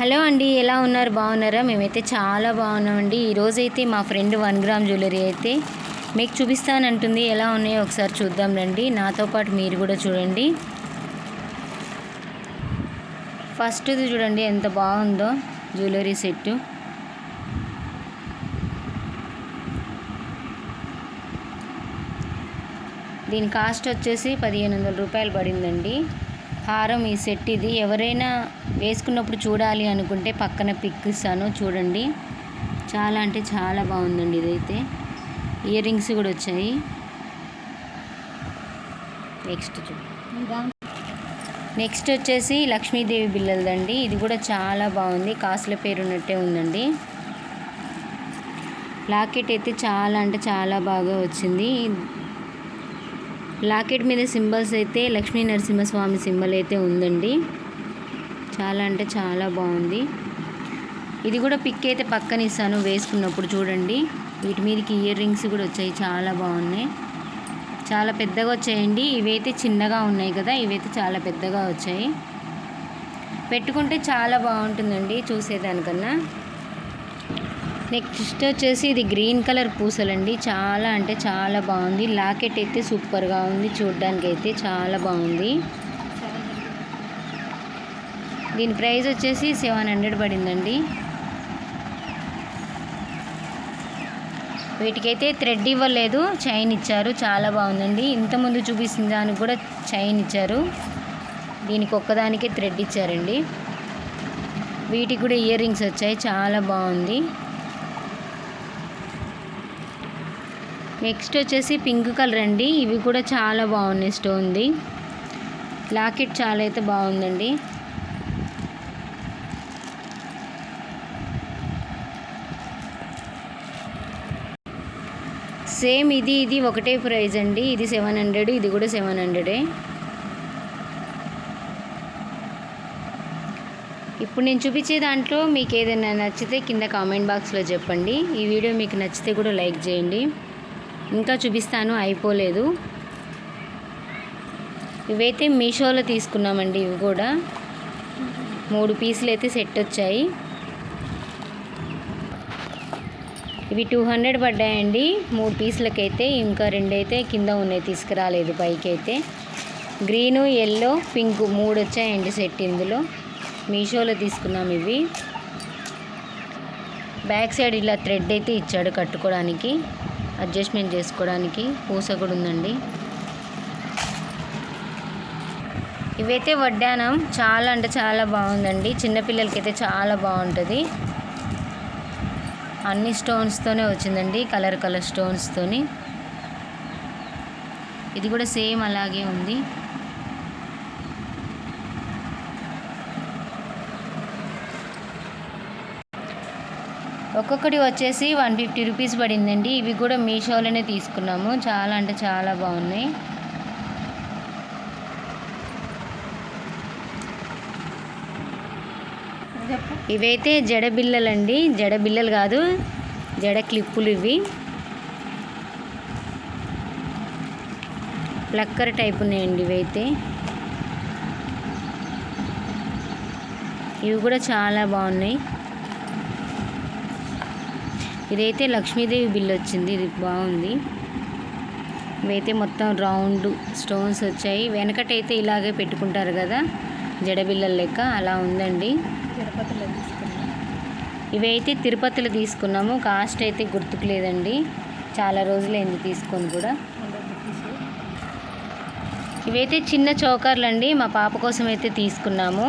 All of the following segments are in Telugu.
హలో అండి ఎలా ఉన్నారు? బాగున్నారా? మేమైతే చాలా బాగున్నామండి. ఈరోజైతే మా ఫ్రెండ్ వన్ గ్రామ్ జ్యువెలరీ అయితే మీకు చూపిస్తానంటుంది. ఎలా ఉన్నాయో ఒకసారి చూద్దాం రండి. నాతో పాటు మీరు కూడా చూడండి. ఫస్ట్ది చూడండి ఎంత బాగుందో జ్యువెలరీ సెట్టు. దీని కాస్ట్ వచ్చేసి పదిహేను వందల రూపాయలు పడిందండి. హారం ఈ సెట్ ఇది. ఎవరైనా వేసుకున్నప్పుడు చూడాలి అనుకుంటే పక్కన పిక్ ఇస్తాను. చూడండి. చాలా అంటే చాలా బాగుందండి ఇదైతే. ఇయర్ రింగ్స్ కూడా వచ్చాయి. నెక్స్ట్ నెక్స్ట్ వచ్చేసి లక్ష్మీదేవి బిల్లలదండి. ఇది కూడా చాలా బాగుంది. కాసుల పేరు ఉన్నట్టే ఉందండి. లాకెట్ అయితే చాలా అంటే చాలా బాగా వచ్చింది. లాకెట్ మీద సింబల్స్ అయితే లక్ష్మీ నరసింహస్వామి సింబల్ అయితే ఉందండి. చాలా అంటే చాలా బాగుంది. ఇది కూడా పిక్ అయితే పక్కన ఇస్తాను వేసుకున్నప్పుడు చూడండి. వీటి మీదకి ఇయర్ రింగ్స్ కూడా వచ్చాయి. చాలా బాగున్నాయి. చాలా పెద్దగా వచ్చాయండి. ఇవైతే చిన్నగా ఉన్నాయి కదా. ఇవైతే చాలా పెద్దగా వచ్చాయి. పెట్టుకుంటే చాలా బాగుంటుందండి చూసేదానికన్నా. నెక్స్ట్ వచ్చేసి ఇది గ్రీన్ కలర్ పూసలండి. చాలా అంటే చాలా బాగుంది. లాకెట్ అయితే సూపర్గా ఉంది చూడ్డానికి అయితే చాలా బాగుంది. దీని ప్రైస్ వచ్చేసి సెవెన్ హండ్రెడ్ పడిందండి. వీటికైతే థ్రెడ్ ఇవ్వలేదు చైన్ ఇచ్చారు. చాలా బాగుందండి. ఇంతకుముందు చూపిస్తున్న దానికి కూడా చైన్ ఇచ్చారు. దీనికి ఒక్కదానికే థ్రెడ్ ఇచ్చారండి. వీటికి కూడా ఇయర్ రింగ్స్ వచ్చాయి. చాలా బాగుంది. నెక్స్ట్ వచ్చేసి పింక్ కలర్ అండి. ఇవి కూడా చాలా బాగున్నాయి స్టోన్ది లాకెట్ చాలా అయితే బాగుందండి. సేమ్ ఇది ఇది ఒకటే ప్రైస్ అండి. ఇది సెవెన్ హండ్రెడ్ ఇది కూడా సెవెన్ హండ్రెడే. ఇప్పుడు నేను చూపించే దాంట్లో మీకు ఏదైనా నచ్చితే కింద కామెంట్ బాక్స్లో చెప్పండి. ఈ వీడియో మీకు నచ్చితే కూడా లైక్ చేయండి. ఇంకా చూపిస్తాను అయిపోలేదు. ఇవైతే మీషోలో తీసుకున్నామండి ఇవి కూడా. మూడు పీసులు అయితే సెట్ వచ్చాయి. ఇవి టూ హండ్రెడ్ పడ్డాయండి. మూడు పీసులకైతే ఇంకా రెండైతే కింద ఉన్నాయి తీసుకురాలేదు పైకి అయితే గ్రీను ఎల్లో పింక్ మూడు వచ్చాయండి సెట్ ఇందులో. మీషోలో తీసుకున్నాం ఇవి. బ్యాక్ సైడ్ ఇలా థ్రెడ్ అయితే ఇచ్చాడు కట్టుకోవడానికి. అడ్జస్ట్మెంట్ చేసుకోవడానికి పూస కూడా ఉందండి. ఇవైతే వడ్డానం చాలా అంటే చాలా బాగుందండి. చిన్నపిల్లలకైతే చాలా బాగుంటుంది. అన్ని స్టోన్స్తోనే వచ్చిందండి కలర్ కలర్ స్టోన్స్తోని ఇది కూడా సేమ్ అలాగే ఉంది. ఒక్కొక్కటి వచ్చేసి వన్ ఫిఫ్టీ రూపీస్ పడిందండి. ఇవి కూడా మీషోలోనే తీసుకున్నాము. చాలా అంటే చాలా బాగున్నాయి. ఇవైతే జడ బిల్లలండి జడ బిల్లలు కాదు జడ క్లిప్పులు ఇవి. ప్లక్కర్ టైప్ ఉన్నాయండి ఇవైతే. ఇవి కూడా చాలా బాగున్నాయి. ఇదైతే లక్ష్మీదేవి బిల్ వచ్చింది ఇది బాగుంది. ఇవైతే మొత్తం రౌండ్ స్టోన్స్ వచ్చాయి. వెనకటైతే ఇలాగే పెట్టుకుంటారు కదా జడబిల్లల లెక్క అలా ఉందండి. ఇవైతే తిరుపతిలో తీసుకున్నాము. కాస్ట్ అయితే గుర్తుకు లేదండి చాలా రోజులైంది తీసుకొని కూడా. ఇవైతే చిన్న చౌకర్లు అండి మా పాప కోసం అయితే తీసుకున్నాము.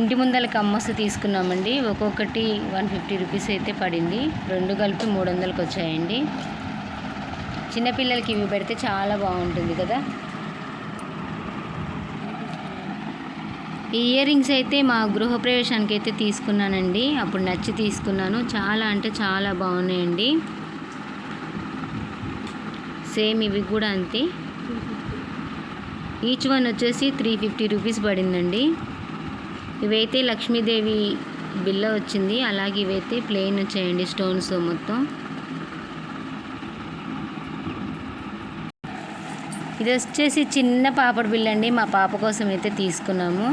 ఇంటి ముందల కమ్మస్ తీసుకున్నామండి. ఒక్కొక్కటి వన్ ఫిఫ్టీ రూపీస్ అయితే పడింది. రెండు కలిపి మూడు వందలకి వచ్చాయండి. చిన్నపిల్లలకి ఇవి పెడితే చాలా బాగుంటుంది కదా. ఈ ఇయర్ రింగ్స్ అయితే మా గృహప్రవేశానికి అయితే తీసుకున్నానండి. అప్పుడు నచ్చి తీసుకున్నాను. చాలా అంటే చాలా బాగున్నాయండి. సేమ్ ఇవి కూడా అంతే. ఈచ్ వన్ వచ్చేసి త్రీ ఫిఫ్టీ రూపీస్ పడిందండి. ఇవైతే లక్ష్మీదేవి బిల్ల వచ్చింది. అలాగే ఇవైతే ప్లెయిన్ వచ్చాయండి స్టోన్స్ మొత్తం. ఇది వచ్చేసి చిన్న పాపడ బిల్ల అండి. మా పాప కోసం అయితే తీసుకున్నాము.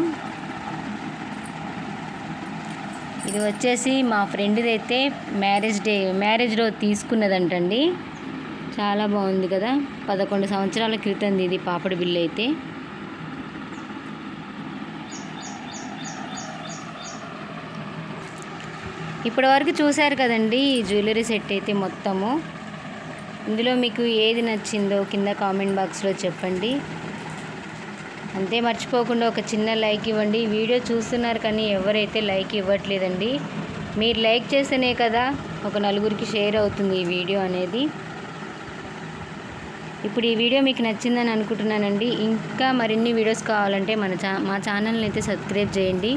ఇది వచ్చేసి మా ఫ్రెండ్ది అయితే మ్యారేజ్ డే మ్యారేజ్ రోజు తీసుకున్నదంటండి. చాలా బాగుంది కదా. పదకొండు సంవత్సరాల క్రితంది ఇది పాపడి బిల్లు అయితే. ఇప్పటి వరకు చూశారు కదండి ఈ జ్యువెలరీ సెట్ అయితే మొత్తము. ఇందులో మీకు ఏది నచ్చిందో కింద కామెంట్ బాక్స్లో చెప్పండి. అంతే మర్చిపోకుండా ఒక చిన్న లైక్ ఇవ్వండి. వీడియో చూస్తున్నారు కానీ ఎవరైతే లైక్ ఇవ్వట్లేదండి మీరు లైక్ చేస్తేనే కదా ఒక నలుగురికి షేర్ అవుతుంది ఈ వీడియో అనేది. ఇప్పుడు ఈ వీడియో మీకు నచ్చిందని అనుకుంటున్నానండి. ఇంకా మరిన్ని వీడియోస్ కావాలంటే మన ఛా మా ఛానల్ని అయితే సబ్స్క్రైబ్ చేయండి.